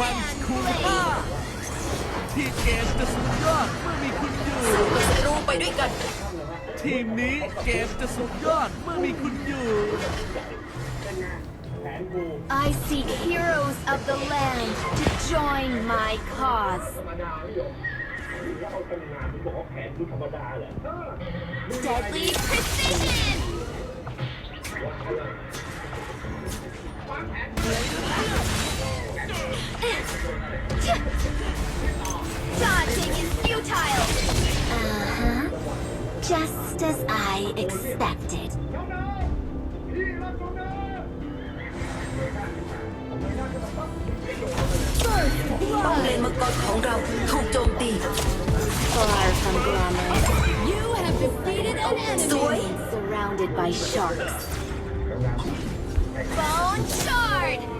วันคูล่าที่เกมจะสุดยอดเมื่อมีคุณอยู่ศัตรูไปด้วยกัน ทีมนี้เกมจะสุดยอดเมื่อมีคุณอยู่ I seek heroes of the land to join my cause. Deadly precision! Dodging is futile! Uh-huh. Just as I expected. bóng đen mất con khổng rau không trôn tì far from glamorous you have defeated an enemy surrounded by sharks bone shard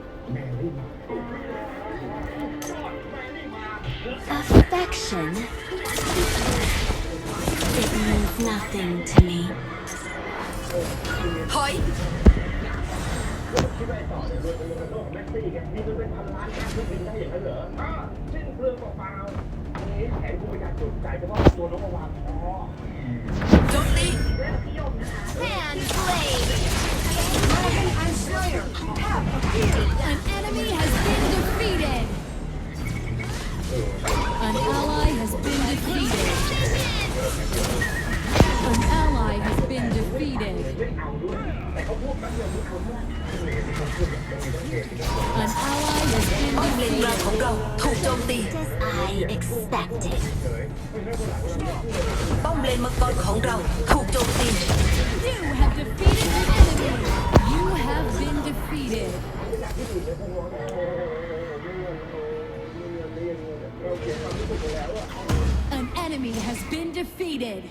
nothing to me. Hoi! Don't leave! Fan blade! An enemy has been defeated! An ally has been defeated! An ally has been defeated. ไม่เอาด้วยแต่เขาพูดแป๊บเดียวไม่เอาด้วยเลยที่เขาพูดแบบนี้ต้องเก็บ An ally has been ป้อมเลนกลาง defeated. ของเราถูกโจมตี Just as I expected. ป้อมเลนมังกรของเราถูกโจมตี You have defeated an enemy. You have been defeated. An enemy has been defeated.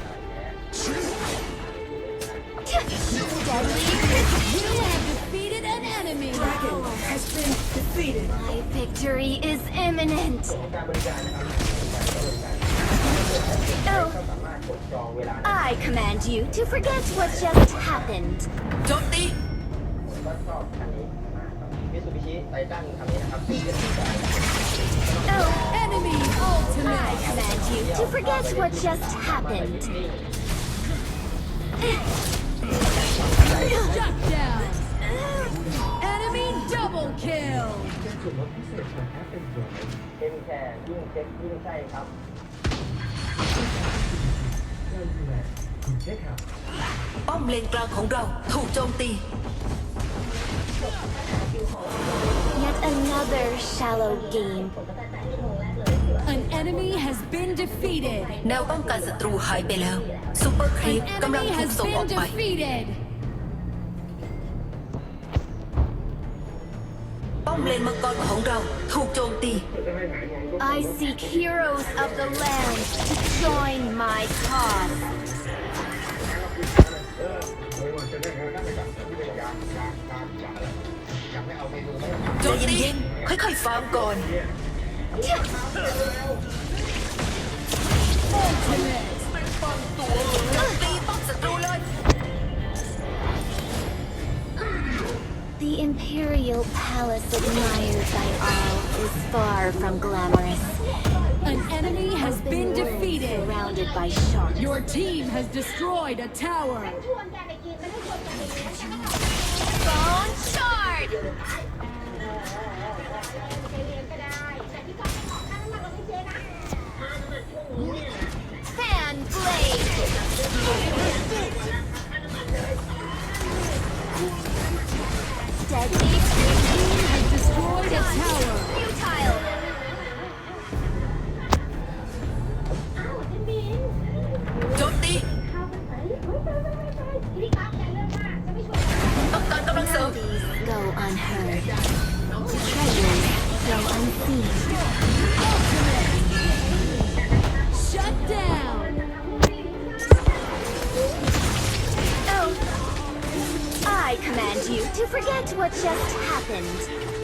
My victory is imminent. การบริการนะครับ Oh, สามารถกดจองเวลา I command you to forget what just happened. โจมตี ผมก็ชอบคันนี้มากครับมิตซูบิชิไททันคันนี้นะครับซึ่งเป็นที่ใช้ Oh, Enemy I ultimate. command you to forget what just happened. Shut down. Enemy double kill. ส่วนลดพิเศษของแอปเป็นตัวเป็นแค่ยิ่งเช็คยิ่งใช่ครับเริ่มดูแลคุณเช็คครับป้อมเลนกลางของเราถูกโจมตี Yet another shallow game. An enemy has been defeated. แนวป้องกันศัตรูหายไปแล้วซูเปอร์ครีป An กำลัง enemy ถูก has ส่งออก been ไป defeated. ป้อมเลนมังกรของเราถูกโจมตี I seek heroes of the land to join my cause. โจมตีค่อยๆฟาร์มก่อน Ultimate. โจมตีป้อมศั The imperial palace admired by all is far from glamorous. An enemy has been defeated. Surrounded by sharks. Your team has destroyed a tower. Bone shard! Hand blade! Dead Go unheard. Treasures go unseen. Shut down. You to forget what just happened.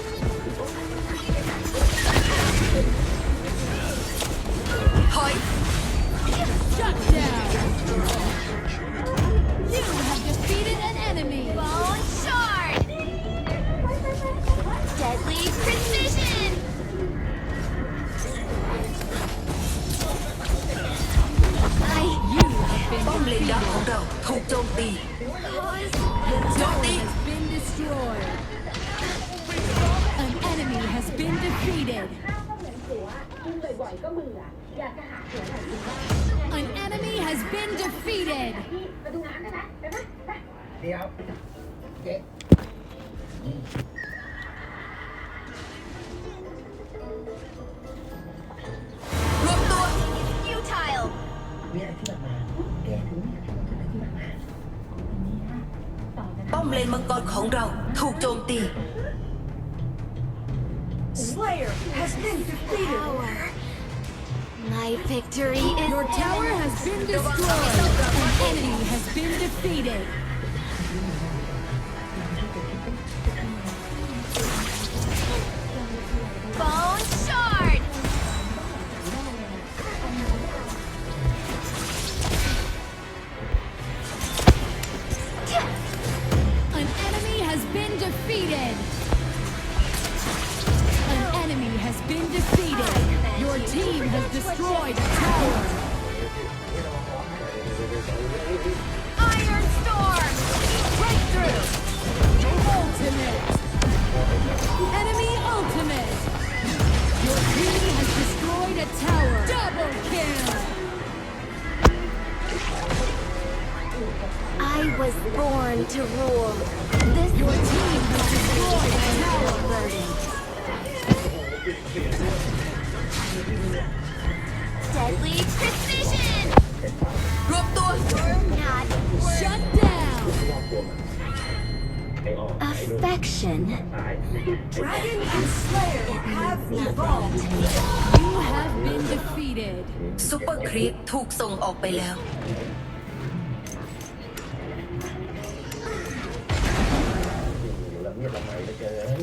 has been defeated. เดี๋ยวเจ๊ รวมตัว futile. เนี่ยที่มาแกถึงเนี่ยที่มา ป้อมเลนมังกรของเราถูกโจมตี My victory is Your tower has been destroyed. An enemy has been defeated. อก affection. ตาย Dragon and Slayer have evolved You have been defeated. ซุปเปอร์ครีปถูกส่งออกไปแล้ว อยู่แล้วเงียบทำไมเหลือเกิน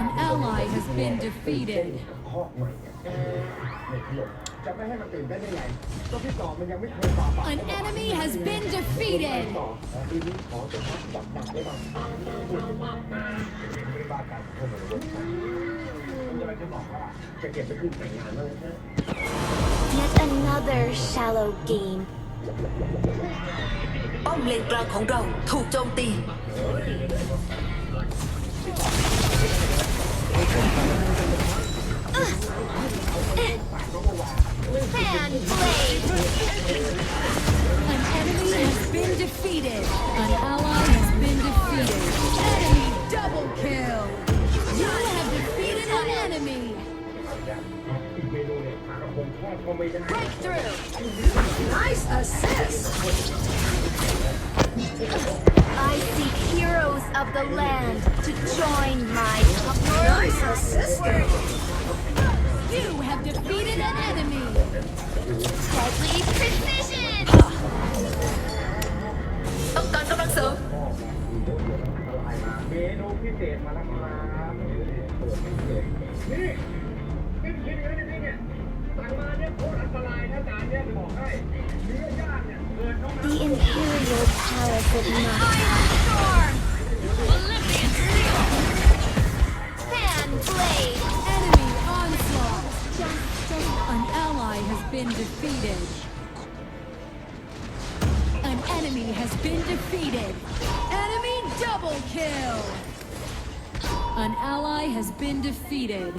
An ally has been defeated. คอกใหม่เนี่ยไม่หลบจะไม่ให้มันตื่นได้ยังไงก็พี่ต่อมันยังไม่เคยต่อปาก An enemy has been defeated. ต่อทีนี้ขอจะพักจับดักได้บ้างไม่บ้ากันพวกมันรู้มันจะไปจะบอกว่าจะเก็บไปขึ้นแต่งงานแล้วนะ Yet another shallow game. ป้อมเลนกลางของเราถูกโจมตี Fan blade! An enemy has been defeated. An ally has been defeated. Enemy double kill. You have defeated an enemy. Breakthrough. Nice assist. I seek heroes of the land to join my. Nice assist. You have defeated an enemy. deadly precision. ต้องการกำลังเสริม เมนูพิเศษมาแล้วครับนี่กินกินเลยนี่เนี่ยสั่งมาเนี่ยโคตรอันตรายนะจานเนี่ยจะบอกให้เนื้อย่างเนี่ยเกิดเข้ามา The imperial palace of my Storm fan blade. An ally has been defeated. An enemy has been defeated. Enemy double kill. An ally has been defeated.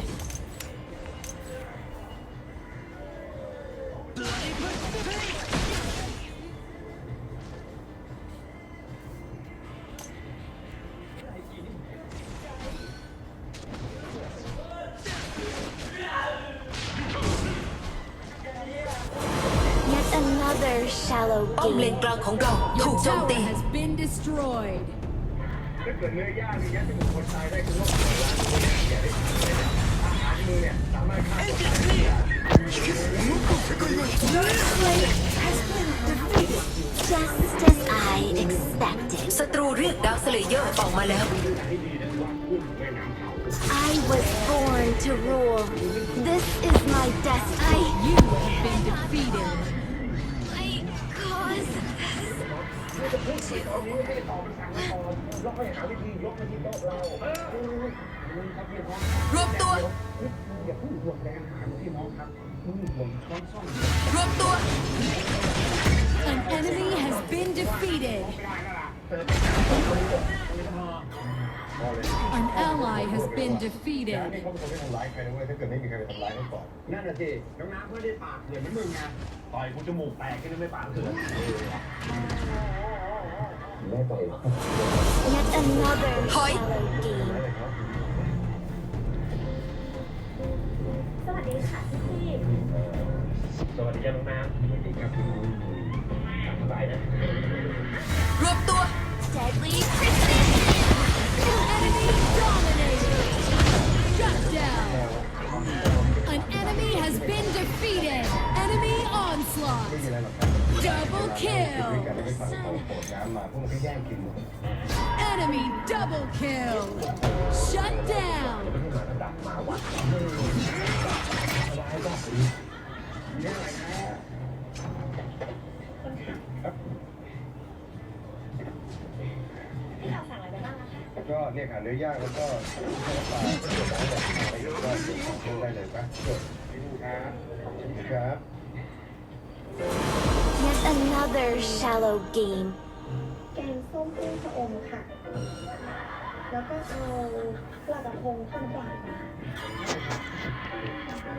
กิดเนื้อย่างนี่ยัดจมู รวมตัว อย่าพูดห่วงแรงหาพี่น้องครับนี่ผมช้อนซ่อมรวมตัว An enemy has been defeated. An ally has been defeated. เขาเป็นคนที่ทำร้ายใครนะเว้ยถ้าเกิดไม่มีใครไปทำร้ายเขาก่อนนั่นน่ะสิน้องน้ำไม่ได้ปากเถื่อนเหมือนมึงไงต่อยกูจมูกแตกก็ไม่ปากเถื่อน ไม่ต่อย yet another Hi. shallow game. สวัสดีจ้าน้องน้ำสวัสดีครับสบายนะ รวมตัว Deadly Enemy double kill. Shut down. ก็เนี่ยค่ะเนื้อย่างแล้วก็ไปก็ได้เลยครับไปดูครับครับ another shallow game. แกงส้มกุ้งชะอมค่ะ แล้วก็เอาปลากระพงทอดน้ำปลาค่ะ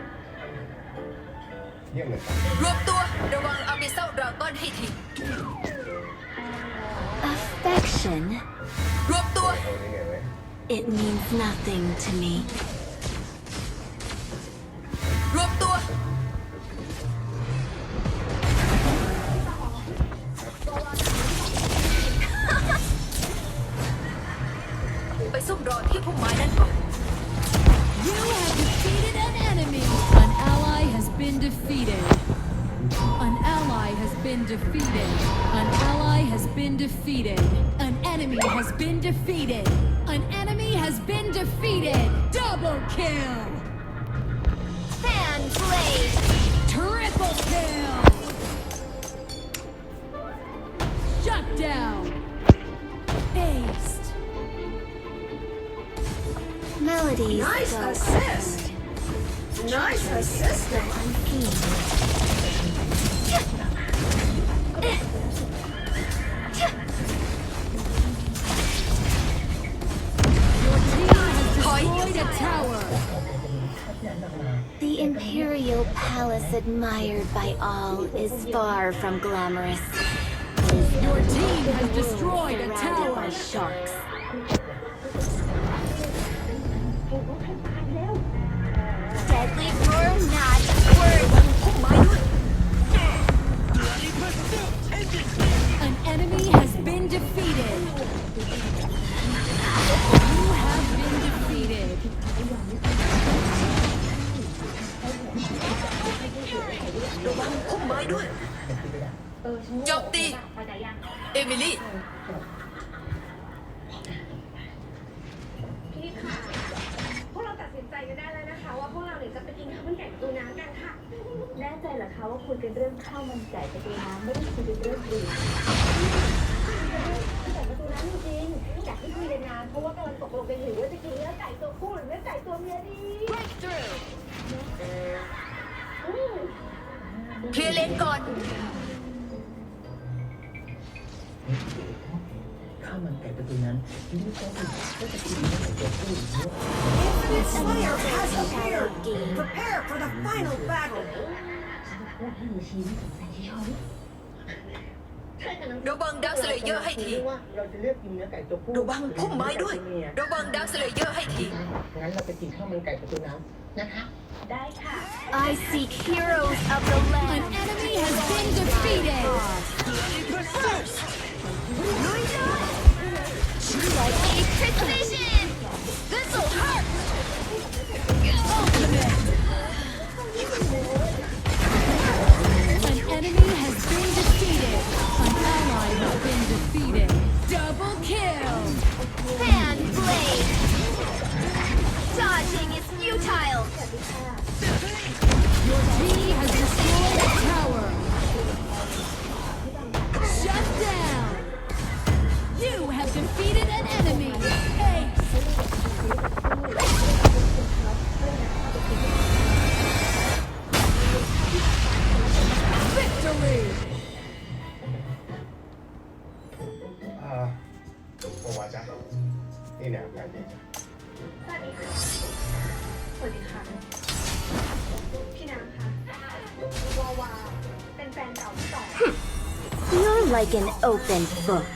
เยี่ยมเลยครับรวมตัวระวังอาบิเซลดราก้อนให้ที Affection. รวมตัว เอาได้ไงเว้ย It means nothing to me. Been defeated. An ally has been defeated. An enemy has been defeated. An enemy has been defeated. Double kill. Fan blade. Triple kill. Shut down. Aced. Melodies Nice go assist. Nice assist. palace admired by all is far from glamorous. Your team has destroyed a tower! By sharks. Deadly roar not word! An enemy has been defeated! จมตีไปไหนยังเอมิลี่พี่ค่ะพวกเราตัดสินใจกันได้แล้วนะคะ ว่าพวกเราเนี่ยจะไปกินข้าวมันไก่ประตูน้ำกันค่ะ แน่ใจเหรอคะว่าคุยกันเรื่องข้าวมันไก่ประตูน้ำไม่ได้คุยกันเรื่องอื่นไก่ประตูน้ำจริงๆอยากให้คุยกันนานเพราะว่ากำลังตกลงกันอยู่ว่าจะกินเนื้อไก่ตัวผู้หรือเนื้อไก่ตัวเมียดีอืมเคลียร์เลนก่อน ยิ่งต้องก็จะกิน Another shallow game. Prepare for the final battle ระวังดาวสเลเยอร์ให้ที ว่าเราจะเลือกกินเนื้อไก่ตัวผู้ ระวังพุ่มไม้ด้วย ระวังดาวสเลเยอร์ให้ที งั้นเราไปกินข้าวมันไก่ประตูน้ำนะคะ ได้ค่ะ I seek heroes of the An land. enemy has been defeated. defeated. An enemy สวัสดีค่ะ สวัสดีค่ะ พี่น้ำค่ะวาวาเป็นแฟนเก่าที่ต่อ You're like an open book.